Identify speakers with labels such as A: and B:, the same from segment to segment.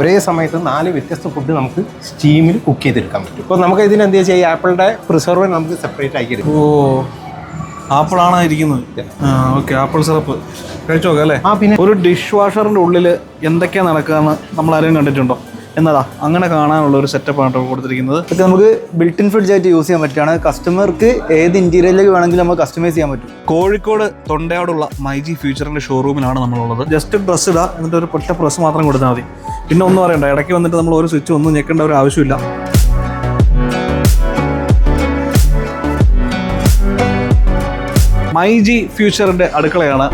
A: ഒരേ സമയത്ത് നാല് വ്യത്യസ്ത ഫുഡ് നമുക്ക് സ്റ്റീമിൽ കുക്ക് ചെയ്തെടുക്കാൻ പറ്റും. ഇപ്പോൾ നമുക്ക് ഇതിന് എന്ത് ചെയ്യാം? ആപ്പിളിന്റെ പ്രിസർവ് നമുക്ക് സെപ്പറേറ്റ് ആക്കി എടുക്കും.
B: ഓ ആപ്പിളാണ് ഇരിക്കുന്നത്. ഓക്കെ ആപ്പിൾ സിറപ്പ് കഴിച്ചു നോക്കാം അല്ലേ?
A: ആ പിന്നെ
B: ഒരു ഡിഷ് വാഷറിന്റെ ഉള്ളിൽ എന്തൊക്കെയാണ് നടക്കുകയെന്ന് നമ്മൾ ആരെയും കണ്ടിട്ടുണ്ടോ? എന്നതാ അങ്ങനെ കാണാനുള്ള ഒരു സെറ്റപ്പ് ആണ് കേട്ടോ കൊടുത്തിരിക്കുന്നത്.
C: ഇതൊക്കെ നമുക്ക് ബിൽറ്റ് ഇൻ ഫ്രിഡ്ജ് ആയിട്ട് യൂസ് ചെയ്യാൻ പറ്റുകയാണ്. കസ്റ്റമർക്ക് ഏത് ഇന്റീരിയറിലേക്ക് വേണമെങ്കിലും നമുക്ക് കസ്റ്റമൈസ് ചെയ്യാൻ പറ്റും.
B: കോഴിക്കോട് തൊണ്ടയോടുള്ള മൈജി ഫ്യൂച്ചറിന്റെ ഷോറൂമിലാണ് നമ്മളുള്ളത്. ജസ്റ്റ് ഡ്രസ് ഇടുക എന്നിട്ട് ഒരു ഒറ്റ പ്രസ് മാത്രം കൊടുത്താൽ മതി. പിന്നെ ഒന്നും അറിയണ്ട ഇടയ്ക്ക് വന്നിട്ട് നമ്മൾ ഒരു സ്വിച്ച് ഒന്നും ഞെക്കേണ്ട ഒരു ആവശ്യമില്ല. മൈജി ഫ്യൂച്ചറിന്റെ അടുക്കളയാണ്.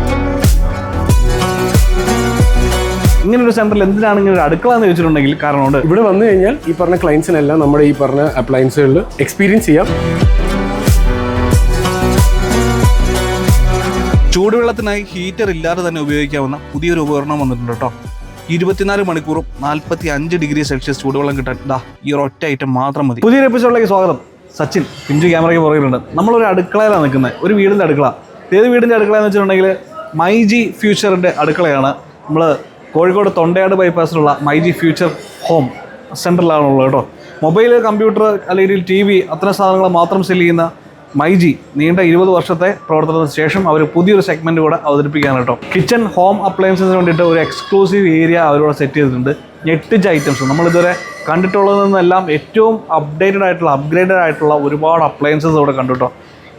B: ഇങ്ങനെ ഒരു സെന്ററിൽ എന്തിനാണ് ഇങ്ങനെ ഒരു അടുക്കള എന്ന് ചോദിച്ചിട്ടുണ്ടെങ്കിൽ കാരണമുണ്ട്.
D: ഇവിടെ വന്നു കഴിഞ്ഞാൽ ഈ പറഞ്ഞ ക്ലയൻസിനെല്ലാം നമ്മുടെ ഈ പറഞ്ഞ അപ്ലയൻസുകളിൽ എക്സ്പീരിയൻസ് ചെയ്യാം.
B: ചൂടുവെള്ളത്തിനായി ഹീറ്റർ ഇല്ലാതെ തന്നെ ഉപയോഗിക്കാവുന്ന പുതിയൊരു ഉപകരണം വന്നിട്ടുണ്ട് കേട്ടോ. ഇരുപത്തിനാല് മണിക്കൂറും നാൽപ്പത്തി അഞ്ച് ഡിഗ്രി സെൽഷ്യസ് ചൂടുവെള്ളം കിട്ടാൻ ദാ ഈ ഒരു ഒറ്റ ഐറ്റം മാത്രം മതി. പുതിയൊരു എപ്പിസോഡിലേക്ക് സ്വാഗതം. സച്ചിൻ പിഞ്ചു ക്യാമറയ്ക്ക് പുറകിലുണ്ട്. നമ്മളൊരു അടുക്കളയിലാണ് നിൽക്കുന്നത്. ഒരു വീടിന്റെ അടുക്കള. ഏത് വീടിന്റെ അടുക്കള എന്ന് വെച്ചിട്ടുണ്ടെങ്കിൽ മൈജി ഫ്യൂച്ചറിന്റെ അടുക്കളയാണ്. നമ്മൾ കോഴിക്കോട് തൊണ്ടയാട് ബൈപ്പാസിലുള്ള മൈജി ഫ്യൂച്ചർ ഹോം സെന്ററിലാണുള്ളത് കേട്ടോ. മൊബൈൽ കമ്പ്യൂട്ടർ അല്ലെങ്കിൽ ടി വി അത്തരം സാധനങ്ങൾ മാത്രം സെൽ ചെയ്യുന്ന മൈജി നീണ്ട ഇരുപത് വർഷത്തെ പ്രവർത്തനത്തിന് ശേഷം അവർ പുതിയൊരു സെഗ്മെന്റ് കൂടെ അവതരിപ്പിക്കുകയാണ് കേട്ടോ. കിച്ചൺ ഹോം അപ്ലയൻസിന് വേണ്ടിയിട്ട് ഒരു എക്സ്ക്ലൂസീവ് ഏരിയ അവരോട് സെറ്റ് ചെയ്തിട്ടുണ്ട്. ഞെട്ടിച്ച ഐറ്റംസ് നമ്മളിതുവരെ കണ്ടിട്ടുള്ളതിൽ നിന്നെല്ലാം ഏറ്റവും അപ്ഡേറ്റഡ് ആയിട്ടുള്ള അപ്ഗ്രേഡഡ് ആയിട്ടുള്ള ഒരുപാട് അപ്ലയൻസസ് അവിടെ കണ്ടു കേട്ടോ.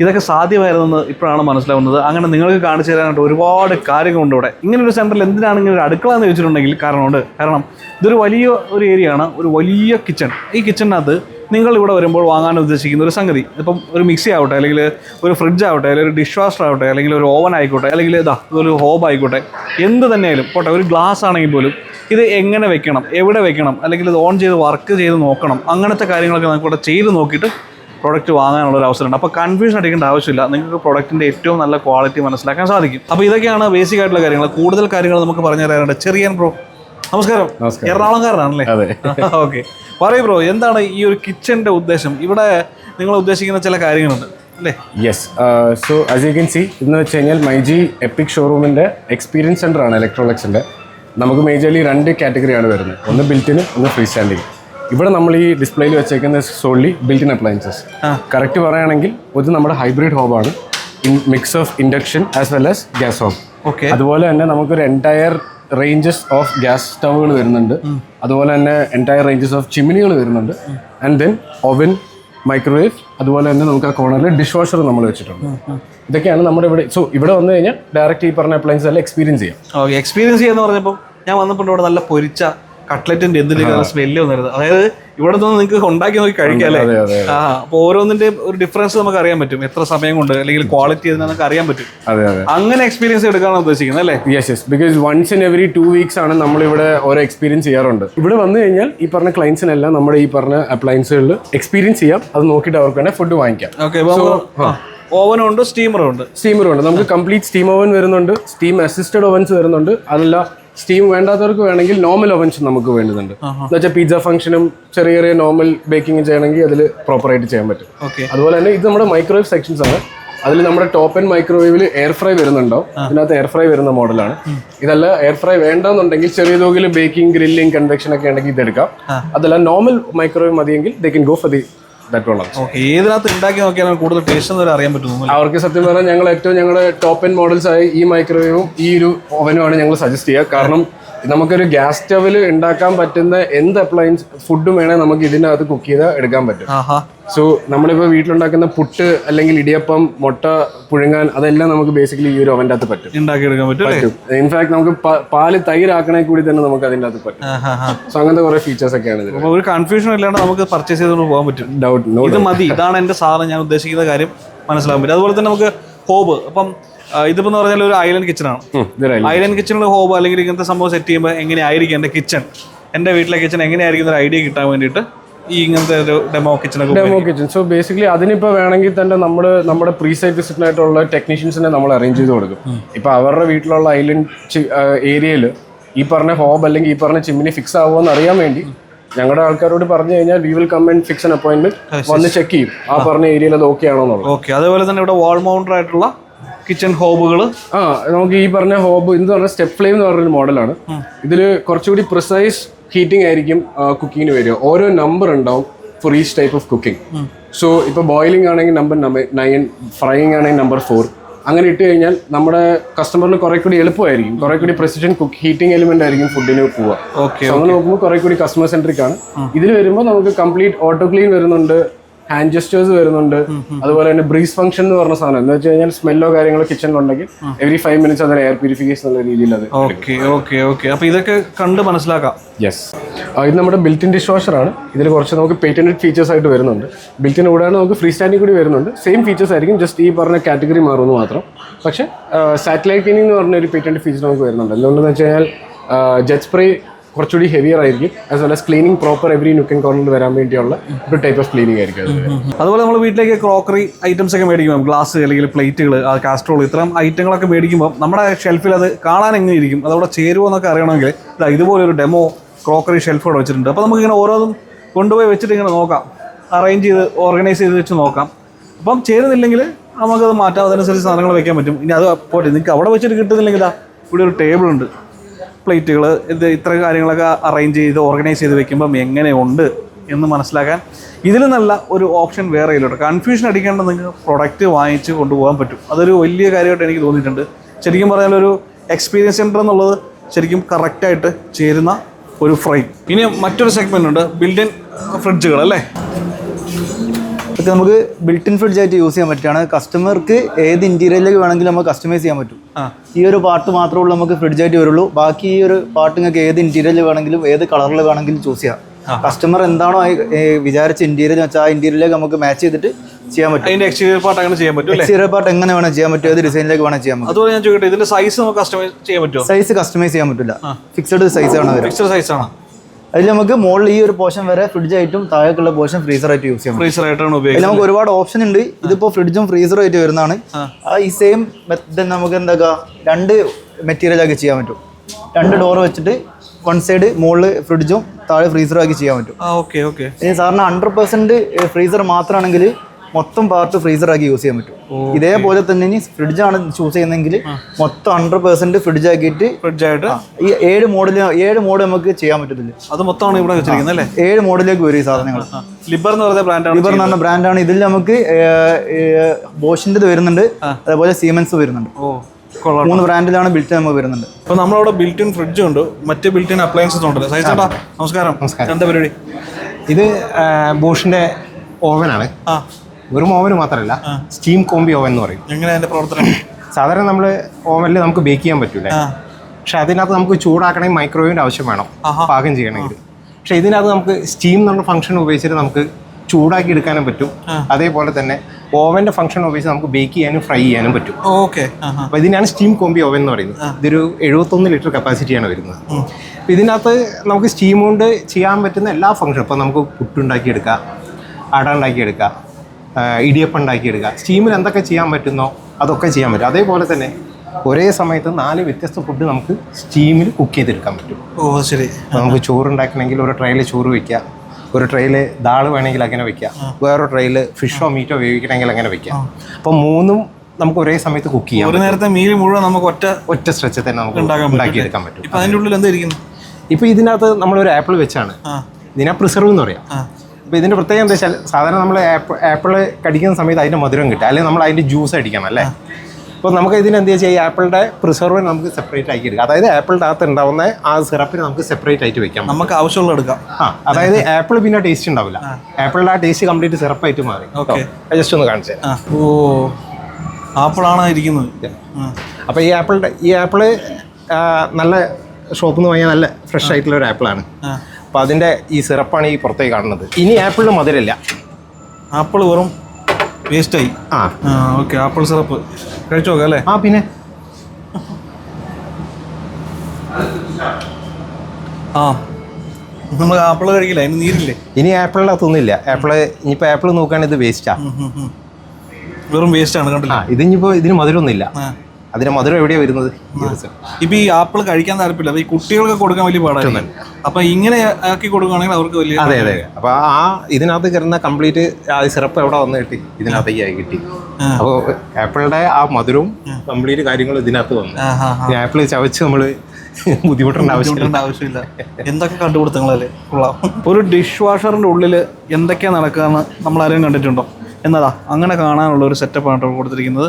B: ഇതൊക്കെ സാധ്യമായിരുന്നെന്ന് ഇപ്പോഴാണ് മനസ്സിലാവുന്നത്. അങ്ങനെ നിങ്ങൾക്ക് കാണിച്ചു തരാനായിട്ട് ഒരുപാട് കാര്യങ്ങളുണ്ട് ഇവിടെ. ഇങ്ങനെ ഒരു സെന്ററിൽ എന്തിനാണ് ഇങ്ങനെ ഒരു അടുക്കള എന്ന് ചോദിച്ചിട്ടുണ്ടെങ്കിൽ കാരണമുണ്ട്. കാരണം ഇതൊരു വലിയ ഒരു ഏരിയ ആണ് ഒരു വലിയ കിച്ചൺ ഈ കിച്ചണിനകത്ത് നിങ്ങൾ ഇവിടെ വരുമ്പോൾ വാങ്ങാൻ ഉദ്ദേശിക്കുന്ന ഒരു സംഗതി. ഇപ്പം ഒരു മിക്സി ആവട്ടെ അല്ലെങ്കിൽ ഒരു ഫ്രിഡ്ജ് ആവട്ടെ അല്ലെങ്കിൽ ഒരു ഡിഷ് വാഷർ ആവട്ടെ അല്ലെങ്കിൽ ഒരു ഓവൻ ആയിക്കോട്ടെ അല്ലെങ്കിൽ ഇതാ ഒരു ഹോബ് ആയിക്കോട്ടെ എന്ത് തന്നെയായാലും പോട്ടെ ഒരു ഗ്ലാസ് ആണെങ്കിൽ പോലും ഇത് എങ്ങനെ വെക്കണം എവിടെ വെക്കണം അല്ലെങ്കിൽ ഇത് ഓൺ ചെയ്ത് വർക്ക് ചെയ്ത് നോക്കണം അങ്ങനത്തെ കാര്യങ്ങളൊക്കെ നമുക്കിവിടെ ചെയ്ത് നോക്കിയിട്ട് പ്രോഡക്റ്റ് വാങ്ങാനുള്ള ഒരു അവസരമുണ്ട്. അപ്പോൾ കൺഫ്യൂഷൻ അടിക്കേണ്ട ആവശ്യമില്ല. നിങ്ങൾക്ക് പ്രൊഡക്റ്റിന്റെ ഏറ്റവും നല്ല ക്വാളിറ്റി മനസ്സിലാക്കാൻ സാധിക്കും. അപ്പോൾ ഇതൊക്കെയാണ് ബേസിക് ആയിട്ടുള്ള കാര്യങ്ങൾ. കൂടുതൽ കാര്യങ്ങൾ നമുക്ക് പറഞ്ഞു തരാനുണ്ട് ചെറിയൻ ബ്രോ നമസ്കാരം.
D: എറണാകുളം
B: എറണാകുളംകാരനാണല്ലേ?
D: അതെ.
B: ഓക്കെ പറയൂ ബ്രോ എന്താണ് ഈ ഒരു കിച്ചന്റെ ഉദ്ദേശം? ഇവിടെ നിങ്ങൾ ഉദ്ദേശിക്കുന്ന ചില കാര്യങ്ങളുണ്ട് അല്ലേ?
D: Yes so as you can see എന്ന് വെച്ച് കഴിഞ്ഞാൽ മൈജി എപ്പിക് ഷോറൂമിന്റെ എക്സ്പീരിയൻസ് സെന്റർ ആണ് ഇലക്ട്രോണിക്സിന്റെ നമുക്ക് മേജർലി രണ്ട് കാറ്റഗറിയാണ് വരുന്നത്. ഒന്ന് ബിൽറ്റിന് ഒന്ന് ഫ്രീ സ്റ്റാൻഡിങ് ഇവിടെ നമ്മൾ ഈ ഡിസ്പ്ലേയിൽ വെച്ചേക്കുന്ന സോൺലി ബിൽറ്റിൻ അപ്ലയൻസസ് കറക്റ്റ് പറയുകയാണെങ്കിൽ ഇത് നമ്മുടെ hybrid ഹോബാണ് in mix of induction as well as gas hob
B: okay
D: അതുപോലെ തന്നെ നമുക്കൊരു എന്റയർ റേഞ്ചസ് ഓഫ് ഗ്യാസ് സ്റ്റവുകൾ വരുന്നുണ്ട്. അതുപോലെ തന്നെ എന്റയർ റേഞ്ചസ് ഓഫ് ചിമ്മിനികൾ വരുന്നുണ്ട്. ആൻഡ് ദെൻ ഓവൻ മൈക്രോവേവ് അതുപോലെ തന്നെ നമുക്ക് ആ കോർണറിൽ ഡിഷ് വാഷർ നമ്മൾ വെച്ചിട്ടുണ്ട്. ഇതൊക്കെയാണ് നമ്മുടെ ഇവിടെ സോ ഇവിടെ വന്നു കഴിഞ്ഞാൽ ഡയറക്റ്റ് ഈ പറഞ്ഞ അപ്ലയൻസ് എല്ലാം എക്സ്പീരിയൻസ് ചെയ്യാം.
B: ഓക്കെ എക്സ്പീരിയൻസ് ചെയ്യാന്ന് പറഞ്ഞപ്പോൾ ഞാൻ വന്നപ്പോൾ ഇവിടെ നല്ല പൊരിച്ച കട്ട്ലറ്റിന്റെ എന്തിന്റെ സ്മെല്ല് വന്നിരുന്നത്? അതായത് ഇവിടെ നിന്ന് നിങ്ങൾക്ക് ഉണ്ടാക്കി നോക്കി കഴിക്കാം അല്ലേ? ആ അപ്പൊ ഓരോന്നിന്റെ ഒരു ഡിഫറൻസ് നമുക്ക് അറിയാൻ പറ്റും. എത്ര സമയം കൊണ്ട് അല്ലെങ്കിൽ ക്വാളിറ്റി നമുക്ക് അറിയാൻ പറ്റും. അങ്ങനെ എക്സ്പീരിയൻസ് എടുക്കാനാണ് ഉദ്ദേശിക്കുന്നത് അല്ലേ?
D: Yes yes because once in every two weeks ആണ് നമ്മൾ ഇവിടെ ഓരോ എക്സ്പീരിയൻസ് ചെയ്യാറുണ്ട്. ഇവിടെ വന്നു കഴിഞ്ഞാൽ ഈ പറഞ്ഞ ക്ലയൻസിനെല്ലാം നമ്മുടെ ഈ പറഞ്ഞ അപ്ലയൻസുകളിൽ എക്സ്പീരിയൻസ് ചെയ്യാം. അത് നോക്കിയിട്ട് അവർക്ക് വേണേൽ ഫുഡ് വാങ്ങിക്കാം.
B: ഓക്കെ ഓവനും ഉണ്ട് സ്റ്റീമറും ഉണ്ട്.
D: സ്റ്റീമറും ഉണ്ട്. നമുക്ക് കംപ്ലീറ്റ് സ്റ്റീം ഓവൻ വരുന്നുണ്ട്. സ്റ്റീം അസിസ്റ്റഡ് ഓവൻസ് വരുന്നുണ്ട്. അതല്ല സ്റ്റീം വേണ്ടാത്തവർക്ക് വേണമെങ്കിൽ നോർമൽ ഓവൻസ് നമുക്ക് വേണ്ടുന്നുണ്ട് എന്ന് വെച്ചാൽ പിസ്സ ഫംഗ്ഷനും ചെറിയ ചെറിയ നോർമൽ ബേക്കിംഗ് ചെയ്യണമെങ്കിൽ അതിൽ പ്രോപ്പറായിട്ട് ചെയ്യാൻ പറ്റും. അതുപോലെ തന്നെ ഇത് നമ്മുടെ മൈക്രോവേവ് സെക്ഷൻസ് ആണ്. അതിൽ നമ്മുടെ ടോപ്പ് ആൻഡ് മൈക്രോവേവിൽ എയർ ഫ്രൈ വരുന്നുണ്ടോ ഇതിനകത്ത് എയർ ഫ്രൈ വരുന്ന മോഡലാണ് ഇതല്ല എയർ ഫ്രൈ വേണ്ടെന്നുണ്ടെങ്കിൽ ചെറിയ തോതിൽ ബേക്കിംഗ് ഗ്രില്ലിംഗ് കൺവെക്ഷൻ ഒക്കെ ഉണ്ടെങ്കിൽ ഇതെടുക്കാം അതല്ല നോർമൽ മൈക്രോവേവ് മതിയെങ്കിൽ they can go for the
B: ഏതിനകത്ത് ഉണ്ടാക്കി നോക്കിയാലും കൂടുതൽ ടേസ്റ്റ് അറിയാൻ പറ്റുന്നു
D: അവർക്ക് സത്യം പറഞ്ഞാൽ ഞങ്ങൾ ഏറ്റവും ഞങ്ങളുടെ ടോപ്പ് എൻ മോഡൽസ് ആയി ഈ മൈക്രോവേവും ഈ ഒരു ഓവനുമാണ് ഞങ്ങൾ സജസ്റ്റ് ചെയ്യുക. കാരണം നമുക്കൊരു ഗ്യാസ് സ്റ്റവിൽ ഉണ്ടാക്കാൻ പറ്റുന്ന എന്ത് അപ്ലയൻസ് ഫുഡും വേണേൽ നമുക്ക് ഇതിനകത്ത് കുക്ക് ചെയ്ത് എടുക്കാൻ പറ്റും. സോ നമ്മളിപ്പോൾ വീട്ടിലുണ്ടാക്കുന്ന പുട്ട് അല്ലെങ്കിൽ ഇടിയപ്പം മുട്ട പുഴുങ്ങാൻ അതെല്ലാം നമുക്ക് ബേസിക്കലി ഈ ഒരു ഓവന്റെ അകത്ത് പറ്റും.
B: പറ്റും
D: ഇൻഫാക്ട് നമുക്ക് പാൽ തൈരാക്കണേ കൂടി തന്നെ നമുക്ക് അതിന്റെ അകത്ത് പറ്റും. സോ അങ്ങനത്തെ കുറെ ഫീച്ചേഴ്സ് ഒക്കെയാണ് ഇതിൽ
B: ഒരു കൺഫ്യൂഷൻ ഇല്ലാണ്ട് നമുക്ക് പർച്ചേസ് ചെയ്തുകൊണ്ട് പോകാൻ പറ്റും.
D: ഡൗട്ട്
B: ഇത് മതി. ഇതാണ് എന്റെ സാധനം. ഞാൻ ഉദ്ദേശിക്കുന്ന കാര്യം മനസ്സിലാവും പറ്റും. അതുപോലെ തന്നെ നമുക്ക് ഹോബ്. അപ്പം ഇതിപ്പോ എന്ന് പറഞ്ഞാൽ ഒരു ഐലൻഡ് കിച്ചൺ ആണ്. ഐലൻഡ് കിച്ചണിൽ ഹോബ് അല്ലെങ്കിൽ ഇങ്ങനത്തെ സംഭവം സെറ്റ് ചെയ്യുമ്പോൾ എങ്ങനെയായിരിക്കും എന്റെ കിച്ചൺ എന്റെ വീട്ടിലെ കിച്ചൺ എങ്ങനെയായിരിക്കും ഒരു ഐഡിയ കിട്ടാൻ വേണ്ടിയിട്ട് ഈ ഇങ്ങനത്തെ ഒരു demo kitchen
D: demo kitchen so basically അതിനിപ്പോൾ വേണമെങ്കിൽ തന്നെ നമ്മൾ നമ്മുടെ പ്രീ സൈറ്റ് ആയിട്ടുള്ള ടെക്നീഷ്യൻസിനെ നമ്മൾ അറേഞ്ച് ചെയ്ത് കൊടുക്കും. ഇപ്പൊ അവരുടെ വീട്ടിലുള്ള ഐലൻഡ് ഏരിയയിൽ ഈ പറഞ്ഞ ഹോബ് അല്ലെങ്കിൽ ഈ പറഞ്ഞ ചിമ്മിനി ഫിക്സ് ആവുമോ എന്ന് അറിയാൻ വേണ്ടി ഞങ്ങളുടെ ആൾക്കാരോട് പറഞ്ഞു കഴിഞ്ഞാൽ we will come and fix an appointment വന്ന് ചെക്ക് ചെയ്യും. ആ പറഞ്ഞ ഏരിയയിൽ അത് ഓക്കെ ആണോ എന്നുള്ളത്.
B: ഓക്കെ അതേപോലെ തന്നെ ഇവിടെ വാൾ മൗണ്ടർ ആയിട്ടുള്ള കിച്ചൺ ഹോബുകൾ
D: ആ നമുക്ക് ഈ പറഞ്ഞ ഹോബ് എന്ന് പറഞ്ഞ സ്റ്റെപ്പ് ഫ്ലെയിം എന്ന് പറഞ്ഞൊരു മോഡലാണ് ഇതിൽ കുറച്ചുകൂടി പ്രിസൈസ് ഹീറ്റിംഗ് ആയിരിക്കും കുക്കിങ്ങിന് വരിക. ഓരോ നമ്പർ ഉണ്ടാവും for each type of cooking so ഇപ്പോൾ ബോയിലിംഗ് ആണെങ്കിൽ നമ്പർ നയൻ ഫ്രൈയിങ് ആണെങ്കിൽ നമ്പർ ഫോർ അങ്ങനെ ഇട്ട് കഴിഞ്ഞാൽ നമ്മുടെ കസ്റ്റമറിന് കുറെ കൂടി എളുപ്പമായിരിക്കും. കുറെ കൂടി പ്രെസിഷൻ കുക്ക് ഹീറ്റിംഗ് എലിമെന്റ് ആയിരിക്കും ഫുഡിന് പോവുക. അങ്ങനെ നോക്കുമ്പോൾ കുറെ കൂടി കസ്റ്റമർ സെൻട്രിക് ആണ്. ഇതിൽ വരുമ്പോൾ നമുക്ക് കംപ്ലീറ്റ് ഓട്ടോ ക്ലീൻ വരുന്നുണ്ട്. ഹാൻഡ് ജസ്റ്റേഴ്സ് വരുന്നുണ്ട്. അതുപോലെ തന്നെ ബ്രീസ് ഫംഗ്ഷൻ എന്ന് പറഞ്ഞ സാധനം. എന്ന് വെച്ച് കഴിഞ്ഞാൽ സ്മെല്ലോ കാര്യങ്ങളോ കിച്ചണിലുണ്ടെങ്കിൽ എവറി ഫൈവ് മിനിറ്റ്സ് അതിന് എയർ പ്യൂരിഫിക്കേഷൻ എന്നുള്ള രീതിയിൽ അത്
B: ഓക്കെ ഓക്കെ ഓക്കെ അപ്പൊ ഇതൊക്കെ കണ്ട് മനസ്സിലാക്കാം.
D: യെസ് ഇത് നമ്മുടെ ബിൽറ്റിൻ ഡിഷ് വാഷർ ആണ്. ഇതിൽ കുറച്ച് നമുക്ക് പേറ്റൻഡ് ഫീച്ചേഴ്സ് ആയിട്ട് വരുന്നുണ്ട്. ബിൽറ്റിൻ കൂടാതെ നമുക്ക് ഫ്രീ സ്റ്റാൻഡിംഗ് കൂടി വരുന്നുണ്ട്. സെയിം ഫീച്ചേഴ്സ് ആയിരിക്കും ജസ്റ്റ് ഈ പറഞ്ഞ കാറ്റഗറി മാറുമെന്ന് മാത്രം. പക്ഷേ സാറ്റലൈറ്റ് ക്ലീനിങ് എന്ന് പറഞ്ഞ ഒരു പേറ്റൻഡ് ഫീച്ചർ നമുക്ക് വരുന്നുണ്ട്. എന്തുകൊണ്ടെന്ന് വെച്ച് കഴിഞ്ഞാൽ ജെറ്റ് സ്പ്രേ കുറച്ചുകൂടി ഹെവിയർ ആയിരിക്കും as well as cleaning proper every nook and കോർണറിൽ വരാൻ വേണ്ടിയുള്ള ഒരു ടൈപ്പ് ഓഫ് ക്ലീനിങ് ആയിരിക്കും
B: അതുപോലെ നമ്മൾ വീട്ടിലേക്ക് ക്രോക്കറി ഐറ്റംസ് ഒക്കെ മേടിക്കുമ്പോൾ ഗ്ലാസ് അല്ലെങ്കിൽ പ്ലേറ്റുകൾ കാസ്ട്രോൾ ഇത്തരം ഐറ്റങ്ങളൊക്കെ മേടിക്കുമ്പോൾ നമ്മുടെ ഷെൽഫിൽ അത് കാണാൻ എങ്ങനെ ഇരിക്കും അതവിടെ ചേരുമോ എന്നൊക്കെ അറിയണമെങ്കിൽ ഇതാ ഇതുപോലെ ഒരു ഡെമോ ക്രോക്കറി ഷെൽഫ് ഇവിടെ വെച്ചിട്ടുണ്ട്. അപ്പോൾ നമുക്ക് ഇങ്ങനെ ഓരോന്നും കൊണ്ടുപോയി വെച്ചിട്ട് ഇങ്ങനെ നോക്കാം. അറേഞ്ച് ചെയ്ത് ഓർഗനൈസ് ചെയ്ത് വെച്ച് നോക്കാം. അപ്പം ചേരുന്നില്ലെങ്കിൽ നമുക്കത് മാറ്റാം. അതനുസരിച്ച് സാധനങ്ങൾ വെക്കാൻ പറ്റും. ഇനി അത് പോട്ടെ നിങ്ങൾക്ക് അവിടെ വെച്ചിട്ട് കിട്ടുന്നില്ലെങ്കിൽ ഇവിടെ ഒരു ടേബിൾ ഉണ്ട്. പ്ലേറ്റുകൾ ഇത് ഇത്ര കാര്യങ്ങളൊക്കെ അറേഞ്ച് ചെയ്ത് ഓർഗനൈസ് ചെയ്ത് വെക്കുമ്പം എങ്ങനെയുണ്ട് എന്ന് മനസ്സിലാക്കാൻ ഇതിൽ നല്ല ഒരു ഓപ്ഷൻ വേറെ ഇല്ലോട്ട് കൺഫ്യൂഷൻ അടിക്കേണ്ട നിങ്ങൾക്ക് പ്രൊഡക്റ്റ് വാങ്ങിച്ച് കൊണ്ടുപോകാൻ പറ്റും. അതൊരു വലിയ കാര്യമായിട്ട് എനിക്ക് തോന്നിയിട്ടുണ്ട്. ശരിക്കും പറഞ്ഞാൽ ഒരു എക്സ്പീരിയൻസ് സെന്റർ എന്നുള്ളത് ശരിക്കും കറക്റ്റായിട്ട് ചേരുന്ന ഒരു ഫ്രെയിം ഇനി മറ്റൊരു സെഗ്മെന്റ് ഉണ്ട്. ബിൽഡിൻ ഫ്രിഡ്ജുകൾ അല്ലേ?
C: ഇതൊക്കെ നമുക്ക് ബിൽട്ടിൻ ഫ്രിഡ്ജ് ആയിട്ട് യൂസ് ചെയ്യാൻ പറ്റുകയാണ്. കസ്റ്റമർക്ക് ഏത് ഇന്റീരിയറിലേക്ക് വേണമെങ്കിലും നമുക്ക് കസ്റ്റമൈസ് ചെയ്യാൻ പറ്റും. ഈ ഒരു പാർട്ട് മാത്രമേ ഉള്ളൂ നമുക്ക് ഫ്രിഡ്ജ് ആയിട്ട് വരുള്ളൂ. ബാക്കി ഈ ഒരു പാർട്ട് നിങ്ങൾക്ക് ഏത് ഇന്റീരിയറിൽ വേണമെങ്കിലും ഏത് കളറിൽ വേണമെങ്കിലും ചൂസ് ചെയ്യാം. കസ്റ്റമർ എന്താണോ വിചാരിച്ച ഇന്റീരിയർ വെച്ചാൽ ആ ഇന്റീരിയറിലേക്ക് നമുക്ക് മാച്ച് ചെയ്തിട്ട് ചെയ്യാൻ പറ്റും.
B: അതിന്റെ എക്സ്റ്റീരിയർ പാർട്ട് അങ്ങനെ ചെയ്യാൻ പറ്റും
C: എക്സ്റ്റീരിയർ പാർട്ട് എങ്ങനെ വേണം ചെയ്യാൻ പറ്റും ഏത് ഡിസൈനിലേക്ക് വേണം ചെയ്യാൻ പറ്റും.
B: അതുപോലെ ഞാൻ ചോദിക്കട്ടെ ഇതിന്റെ സൈസ് നമുക്ക് കസ്റ്റമൈസ് ചെയ്യാൻ പറ്റുമോ
C: സൈസ് കസ്റ്റമൈസ് ചെയ്യാൻ പറ്റില്ല ഫിക്സഡ് സൈസ് ആണ്
B: ഫിക്സഡ് സൈസ് സൈസാണ്
C: അതിൽ നമുക്ക് മുകളിൽ ഈ ഒരു പോർഷൻ വരെ ഫ്രിഡ്ജ് ആയിട്ടും താഴേക്കുള്ള പോർഷൻ ഫ്രീസർ ആയിട്ട് യൂസ് ചെയ്യാം
B: ഫ്രീസർ ആയിട്ടാണ് ഉപയോഗിക്കുന്നത്.
C: നമുക്ക് ഒരുപാട് ഓപ്ഷൻ ഉണ്ട്. ഇതിപ്പോ ഫ്രിഡ്ജും ഫ്രീസറും ആയിട്ട് വരുന്നതാണ്. ആ. ഈ സെയിം മെത്തഡ് നമുക്ക് എന്താ രണ്ട് മെറ്റീരിയൽ ആക്കി ചെയ്യാൻ പറ്റും. രണ്ട് ഡോർ വെച്ചിട്ട് വൺ സൈഡ് മുകളിൽ ഫ്രിഡ്ജും താഴെ ഫ്രീസറും ആക്കി ചെയ്യാൻ പറ്റും.
B: ഓക്കെ ഓക്കെ
C: ഇനി സാറിന് ഹൺഡ്രഡ് പെർസെന്റ് ഫ്രീസർ മാത്രമാണെങ്കിൽ മൊത്തം പാർട്ട് ഫ്രീസർ ആക്കി യൂസ് ചെയ്യാൻ പറ്റും. ഇതേപോലെ തന്നെ ഇനി ഫ്രിഡ്ജാണ് ചൂസ് ചെയ്യുന്നതെങ്കിൽ മൊത്തം ഹൺഡ്രഡ് പെർസെന്റ് ഫ്രിഡ്ജ് ആക്കിയിട്ട്
B: ഫ്രിഡ്ജായിട്ട്
C: ഈ ഏഴ് മോഡൽ ഏഴ് മോഡ് നമുക്ക് ചെയ്യാൻ പറ്റത്തില്ല.
B: അത് മൊത്തമാണ് ഇവിടെ വെച്ചിരിക്കുന്നത് അല്ലേ?
C: ഏഴ് മോഡലിലേക്ക് വരും ഈ സാധനങ്ങൾ.
B: ലിബർ എന്ന് പറയുന്ന ബ്രാൻഡാണ്
C: ലിബർ എന്ന് പറഞ്ഞ ബ്രാൻഡാണ് ഇതിൽ നമുക്ക് ബോഷിന്റെ വരുന്നുണ്ട്. അതേപോലെ സീമെൻസ് വരുന്നുണ്ട്.
B: ഓ
C: മൂന്ന് ബ്രാൻഡിലാണ് ബിൽറ്റ് നമ്മൾ വരുന്നുണ്ട്.
B: അപ്പൊ നമ്മളവിടെ ബിൽറ്റിൻ ഫ്രിഡ്ജ് ഉണ്ട്. മറ്റ് ബിൽറ്റിൻ അപ്ലയൻസസ് ഉണ്ടല്ലോ. സൈസ് ചേട്ടാ നമസ്കാരം. എന്താ പരിപാടി?
A: ഇത് ബോഷിന്റെ ഓവനാണ്
B: ആ.
A: വെറും ഓവന് മാത്രമല്ല സ്റ്റീം കോമ്പി ഓവൻ എന്ന് പറയും.
B: എങ്ങനെ അതിന്റെ പ്രവർത്തനം?
A: സാധാരണ നമ്മൾ ഓവനിൽ നമുക്ക് ബേക്ക് ചെയ്യാൻ പറ്റൂലേ? പക്ഷെ അതിനകത്ത് നമുക്ക് ചൂടാക്കണമെങ്കിൽ മൈക്രോവേവിന്റെ ആവശ്യം വേണം. പാകം ചെയ്യണമെങ്കിൽ. പക്ഷെ ഇതിനകത്ത് നമുക്ക് സ്റ്റീം എന്നുള്ള ഫംഗ്ഷൻ ഉപയോഗിച്ചിട്ട് നമുക്ക് ചൂടാക്കി എടുക്കാനും പറ്റും. അതേപോലെ തന്നെ ഓവന്റെ ഫംഗ്ഷൻ ഉപയോഗിച്ച് നമുക്ക് ബേക്ക് ചെയ്യാനും ഫ്രൈ ചെയ്യാനും പറ്റും.
B: ഓക്കെ.
A: അപ്പോൾ ഇതിനാണ് സ്റ്റീം കോമ്പി ഓവൻ എന്ന് പറയുന്നത്. ഇതൊരു എഴുപത്തൊന്ന് ലിറ്റർ കപ്പാസിറ്റിയാണ് വരുന്നത്. അപ്പോൾ ഇതിനകത്ത് നമുക്ക് സ്റ്റീം കൊണ്ട് ചെയ്യാൻ പറ്റുന്ന എല്ലാ ഫംഗ്ഷനും ഇപ്പോൾ നമുക്ക് പുട്ടുണ്ടാക്കിയെടുക്കാം അട ഉണ്ടാക്കിയെടുക്കാം ഇടിയപ്പം ഉണ്ടാക്കിയെടുക്കാം സ്റ്റീമിൽ എന്തൊക്കെ ചെയ്യാൻ പറ്റുന്നോ അതൊക്കെ ചെയ്യാൻ പറ്റും. അതേപോലെ തന്നെ ഒരേ സമയത്ത് നാല് വ്യത്യസ്ത ഫുഡ് നമുക്ക് സ്റ്റീമിൽ കുക്ക് ചെയ്തെടുക്കാൻ പറ്റും.
B: ഓ ശരി.
A: നമുക്ക് ചോറ് ഉണ്ടാക്കണമെങ്കിൽ ഒരു ട്രെയിൽ ചോറ് വെക്കാം ഒരു ട്രെയിൽ ദാൾ വേണമെങ്കിൽ അങ്ങനെ വെക്കാം വേറെ ട്രെയിൽ ഫിഷോ മീറ്റോ വേവിക്കണമെങ്കിൽ അങ്ങനെ വെക്കാം അപ്പോൾ മൂന്നും നമുക്ക് ഒരേ സമയത്ത് കുക്ക് ചെയ്യാം
B: ഒരു നേരത്തെ മീൽ മുഴുവൻ നമുക്ക് ഒറ്റ
A: ഒറ്റ സ്ട്രെച്ചിൽ തന്നെ നമുക്ക് ഉണ്ടാക്കിയെടുക്കാൻ പറ്റും.
B: ഇപ്പം അതിന്റെ ഉള്ളിൽ എന്തായിരിക്കും ഇപ്പം
A: ഇപ്പോൾ ഇതിനകത്ത് നമ്മളൊരു ആപ്പിൾ വെച്ചാണ്. ഇതിനെ പ്രിസർവ് എന്ന് പറയാം. അപ്പോൾ ഇതിന്റെ പ്രത്യേകത എന്താ വെച്ചാൽ സാധാരണ നമ്മൾ ആപ്പിൾ ആപ്പിൾ കടിക്കുന്ന സമയത്ത് അതിന്റെ മധുരം കിട്ടും. അല്ലെങ്കിൽ നമ്മൾ അതിന്റെ ജ്യൂസ് അടിക്കണം അല്ലേ? അപ്പോൾ നമുക്ക് ഇതിന് എന്ത് ചെയ്യാം? ഈ ആപ്പിളിന്റെ പ്രിസർവ് നമുക്ക് സെപ്പറേറ്റ് ആക്കി എടുക്കാം. അതായത് ആപ്പിളിന്റെ അകത്ത് ഉണ്ടാവുന്ന ആ സിറപ്പിന് നമുക്ക് സെപ്പറേറ്റ് ആയിട്ട് വെക്കാം.
B: നമുക്ക് ആവശ്യമുള്ള എടുക്കാം.
A: ആ അതായത് ആപ്പിൾ പിന്നെ ടേസ്റ്റ് ഉണ്ടാവില്ല. ആപ്പിളിന്റെ ആ ടേസ്റ്റ് കംപ്ലീറ്റ് സിറപ്പായിട്ട് മാറി.
B: ഓക്കെ
A: ജസ്റ്റ് ഒന്ന് കാണിച്ചു
B: ഓ ആപ്പിളാണ് ഇരിക്കുന്നത്
A: അപ്പോൾ ഈ ആപ്പിളിന്റെ ഈ ആപ്പിൾ നല്ല ഷോപ്പിൽ നിന്ന് വാങ്ങിയാൽ നല്ല ഫ്രഷ് ആയിട്ടുള്ള ഒരു ആപ്പിളാണ്. അപ്പോൾ അതിന്റെ ഈ സിറപ്പാണ് ഈ പുറത്തേക്ക് കാണുന്നത്. ഇനി ആപ്പിളിന് മധുരമില്ല.
B: ആപ്പിൾ വെറും വേസ്റ്റായി.
A: ആ.
B: ആ ഓക്കെ ആപ്പിൾ സിറപ്പ്. കഴിച്ചു നോക്കാം അല്ലേ?
A: ആ പിന്നെ.
B: ആ. നമ്മൾ ആപ്പിൾ കഴിക്കില്ല അതിന് നീരില്ലേ?
A: ഇനി ആപ്പിളിന്റെ അകത്തൊന്നുമില്ല ആപ്പിൾ ഇനിയിപ്പോൾ ആപ്പിൾ നോക്കുകയാണെങ്കിൽ ഇത് വേസ്റ്റാ.
B: വെറും വേസ്റ്റാണ് കണ്ടില്ല?
A: ഇതിനിപ്പോൾ ഇതിന് മധുരമൊന്നുമില്ല.
B: ആ.
A: അതിന് മധുരം എവിടെയാണ് വരുന്നത്?
B: ഇപ്പൊ ഈ ആപ്പിൾ കഴിക്കാൻ താല്പര്യമില്ല. അപ്പൊ ഈ കുട്ടികൾക്ക് കൊടുക്കാൻ വലിയ പാടാണ് അപ്പൊ ഇങ്ങനെ ആക്കി കൊടുക്കുകയാണെങ്കിൽ അവർക്ക് വലിയ
A: അതെ അതെ അപ്പൊ ആ ഇതിനകത്ത് കയറുന്ന കംപ്ലീറ്റ് ആ സിറപ്പ് എവിടെ വന്ന് കിട്ടി? ഇതിനകത്തേക്ക് ആയി കിട്ടി.
B: അപ്പൊ
A: അപ്പോൾ ആപ്പിളിന്റെ ആ മധുരവും കംപ്ലീറ്റ് കാര്യങ്ങളും ഇതിനകത്ത് വന്നു.
B: ആ, ആ, ആ.
A: ആപ്പിൾ ചവച്ച് നമ്മൾ ബുദ്ധിമുട്ടേണ്ട ആവശ്യമില്ല.
B: ആവശ്യമില്ല. എന്തൊക്കെ കണ്ടുപിടുത്തങ്ങളല്ലേ കൊള്ളാം. ഒരു ഡിഷ് വാഷറിന്റെ ഉള്ളിൽ എന്തൊക്കെയാണ് നടക്കുകയെന്ന് നമ്മൾ ആരെയും കണ്ടിട്ടുണ്ടോ? എന്നതാ അങ്ങനെ കാണാനുള്ള ഒരു സെറ്റപ്പാണ് ആണ് കൊടുത്തിരിക്കുന്നത്.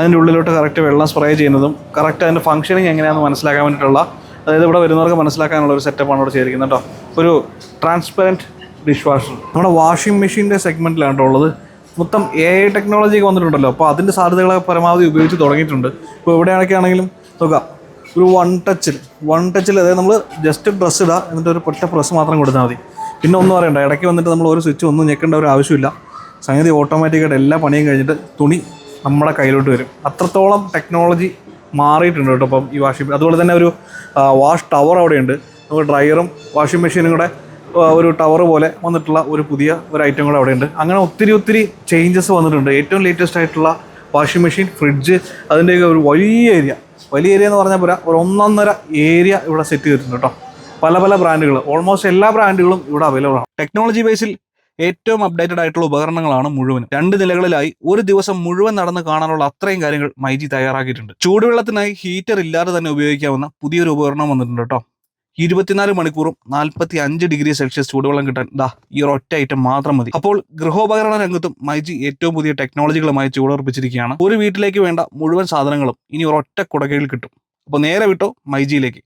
B: അതിന്റെ ഉള്ളിലോട്ട് കറക്റ്റ് വെള്ളം സ്പ്രേ ചെയ്യുന്നതും കറക്റ്റ് അതിന്റെ ഫംഗ്ഷനിങ് എങ്ങനെയാണെന്ന് മനസ്സിലാക്കാൻ വേണ്ടിയിട്ടുള്ള അതായത് ഇവിടെ വരുന്നവർക്ക് മനസ്സിലാക്കാനുള്ള ഒരു സെറ്റപ്പാണ് ഇവിടെ ചെയ്തിരിക്കുന്നത് കേട്ടോ. ഒരു ട്രാൻസ്പെറന്റ് ഡിഷ് വാഷർ നമ്മുടെ വാഷിംഗ് മെഷീന്റെ സെഗ്മെന്റിലാണ് ഉള്ളത്. മൊത്തം എ ഐ ടെക്നോളജി വന്നിട്ടുണ്ടല്ലോ. അപ്പോൾ അതിന്റെ സാധ്യതകളെ പരമാവധി ഉപയോഗിച്ച് തുടങ്ങിയിട്ടുണ്ട്. ഇപ്പോൾ ഇവിടെയാണൊക്കെ ആണെങ്കിലും നോക്കാം. ഒരു വൺ ടച്ചിൽ വൺ ടച്ചിൽ അതായത് നമ്മൾ ജസ്റ്റ് ഡ്രസ്സ് ഇടുക എന്നിട്ട് ഒരു ഒറ്റ പ്രസ് മാത്രം കൊടുത്താൽ മതി. പിന്നെ ഒന്നും അറിയണ്ട ഇടയ്ക്ക് വന്നിട്ട് നമ്മൾ ഒരു സ്വിച്ച് ഒന്നും ഞെക്കേണ്ട ഒരു ആവശ്യമില്ല. സംഗതി ഓട്ടോമാറ്റിക്കായിട്ട് എല്ലാ പണിയും കഴിഞ്ഞിട്ട് തുണി നമ്മുടെ കയ്യിലോട്ട് വരും. അത്രത്തോളം ടെക്നോളജി മാറിയിട്ടുണ്ട് കേട്ടോ അപ്പം ഈ വാഷിംഗ് അതുപോലെ തന്നെ ഒരു വാഷ് ടവർ അവിടെയുണ്ട്. നമുക്ക് ഡ്രയറും വാഷിംഗ് മെഷീനും കൂടെ ഒരു ടവർ പോലെ വന്നിട്ടുള്ള ഒരു പുതിയ ഒരു ഐറ്റം കൂടെ അവിടെയുണ്ട്. അങ്ങനെ ഒത്തിരി ഒത്തിരി ചേഞ്ചസ് വന്നിട്ടുണ്ട്. ഏറ്റവും ലേറ്റസ്റ്റ് ആയിട്ടുള്ള വാഷിംഗ് മെഷീൻ ഫ്രിഡ്ജ് അതിന്റെയൊക്കെ ഒരു വലിയ ഏരിയ വലിയ ഏരിയ എന്ന് പറഞ്ഞാൽ പോരാ ഒരു ഒന്നൊന്നര ഏരിയ ഇവിടെ സെറ്റ് ചെയ്തിട്ടുണ്ട് കേട്ടോ. പല പല ബ്രാൻഡുകൾ ഓൾമോസ്റ്റ് എല്ലാ ബ്രാൻഡുകളും ഇവിടെ അവൈലബിൾ ആണ്. ടെക്നോളജി ബേസിൽ ഏറ്റവും അപ്ഡേറ്റഡ് ആയിട്ടുള്ള ഉപകരണങ്ങളാണ് മുഴുവൻ രണ്ട് നിലകളിലായി ഒരു ദിവസം മുഴുവൻ നടന്ന് കാണാനുള്ള അത്രയും കാര്യങ്ങൾ മൈജി തയ്യാറാക്കിയിട്ടുണ്ട്. ചൂടുവെള്ളത്തിനായി ഹീറ്റർ ഇല്ലാതെ തന്നെ ഉപയോഗിക്കാവുന്ന പുതിയൊരു ഉപകരണം വന്നിട്ടുണ്ട് കേട്ടോ ഇരുപത്തിനാല് മണിക്കൂറും നാൽപ്പത്തി അഞ്ച് ഡിഗ്രി സെൽഷ്യസ് ചൂടുവെള്ളം കിട്ടാൻ ദാ ഈ ഒറ്റ ഐറ്റം മാത്രം മതി. അപ്പോൾ ഗൃഹോപകരണ രംഗത്തും മൈജി ഏറ്റവും പുതിയ ടെക്നോളജികളുമായി ചൂടുറപ്പിച്ചിരിക്കുകയാണ് ഒരു വീട്ടിലേക്ക് വേണ്ട മുഴുവൻ സാധനങ്ങളും ഇനി ഒരൊറ്റ കുടകയിൽ കിട്ടും. അപ്പോൾ നേരെ വിട്ടോ മൈജിയിലേക്ക്.